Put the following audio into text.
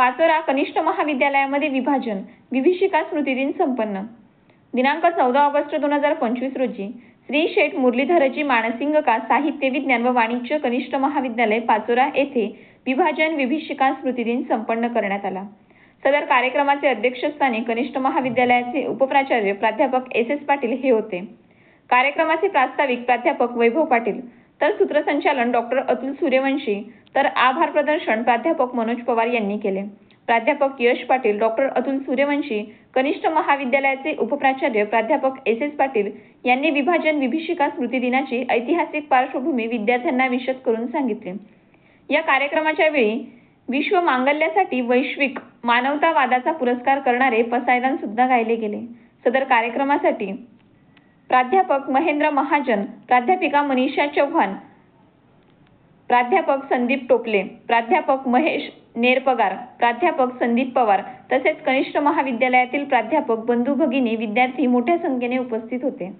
पाचोरा कनिष्ठ महाविद्यालयामध्ये विभाजन विभीषिका स्मृती दिन संपन्न. दिनांक चौदा ऑगस्ट दोन हजार पंचवीस रोजी श्री शेठ मुरलीधरजी मानसिंगका साहित्य विज्ञान व वाणिज्य कनिष्ठ महाविद्यालय पाचोरा येथे विभाजन विभीषिका स्मृतिदिन संपन्न करण्यात आला. सदर कार्यक्रमाचे अध्यक्षस्थानी कनिष्ठ महाविद्यालयाचे उपप्राचार्य प्राध्यापक एस एस पाटील हे होते. कार्यक्रमाचे प्रास्ताविक प्राध्यापक वैभव पाटील तर सूत्रसंचालन डॉक्टर अतुल सूर्यवंशी तर आभार प्रदर्शन प्राध्यापक मनोज पवार यांनी केले. प्राध्यापक यश पाटील डॉक्टर अतुल सूर्यवंशी कनिष्ठ महाविद्यालयाचे उपप्राचार्य प्राध्यापक एस एस पाटील यांनी विभाजन विभीषिका स्मृती दिनाची ऐतिहासिक पार्श्वभूमी विद्यार्थ्यांना विशद करून सांगितले. या कार्यक्रमाच्या वेळी विश्व मांगल्यासाठी वैश्विक मानवतावादाचा पुरस्कार करणारे पसायदान सुद्धा गायले गेले. सदर कार्यक्रमासाठी प्राध्यापक महेंद्र महाजन प्राध्यापिका मनीषा चव्हाण प्राध्यापक संदीप टोपले प्राध्यापक महेश नेरपगार प्राध्यापक संदीप पवार तसेच कनिष्ठ महाविद्यालयातील प्राध्यापक बंधू भगिनी विद्यार्थी मोठ्या संख्येने उपस्थित होते.